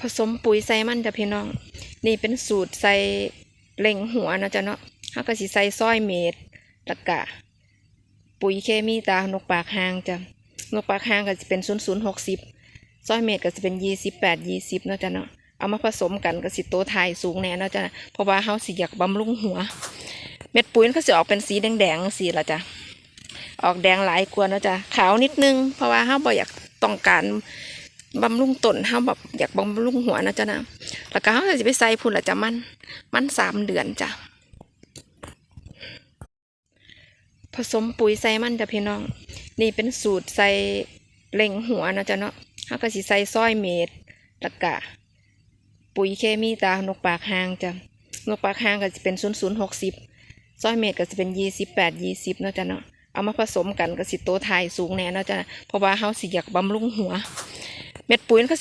ผสมปุ๋ยใส่มันจ้ะพี่น้อง นี่เป็นสูตรใส่เล็งหัวนะจ้ะเนาะเฮาก็สิใส่ซอยเม็ดแล้วก็ปุ๋ยเคมีตานกปากหางจ้ะนกปากหางก็สิเป็น0060ซอยเม็ดก็สิเป็น28 20เนะจ้ะเนาะเอามาผสมกันก็สิโตไทยสูงแน่นะจ้ะเพราะว่าเฮาสิอยากบำรุงหัว เม็ดปุ๋ยมันก็สิออกเป็นสีแดงๆสีละจ้ะออกแดงหลายกว่านะจ้ะขาวนิดนึง เพราะว่าเฮาบ่อยากต้องการ บำรุงต้นเฮาแบบอยากบำรุงหัวนะจ้ะนะแล้วก็เฮาก็สิไปใส่พุ่นละจ้ะมัน มันสามเดือนจ้ะผสมปุ๋ยใส่มันจ้ะพี่น้อง นี่เป็นสูตรใส่เล็งหัวนะจ้ะเนาะเฮาก็สิใส่ซอยเม็ดแล้วก็ปุ๋ยเคมีตานกปากหางจ้ะนกปากหางก็สิเป็น0060ซอยเม็ดก็สิเป็น28 20เนาะจ้ะเนาะเอามาผสมกันก็สิโตทายสูงแน่เนาะจ้ะเพราะว่าเฮาสิอยากบำรุงหัว เม็ดปุ๋ยมันก็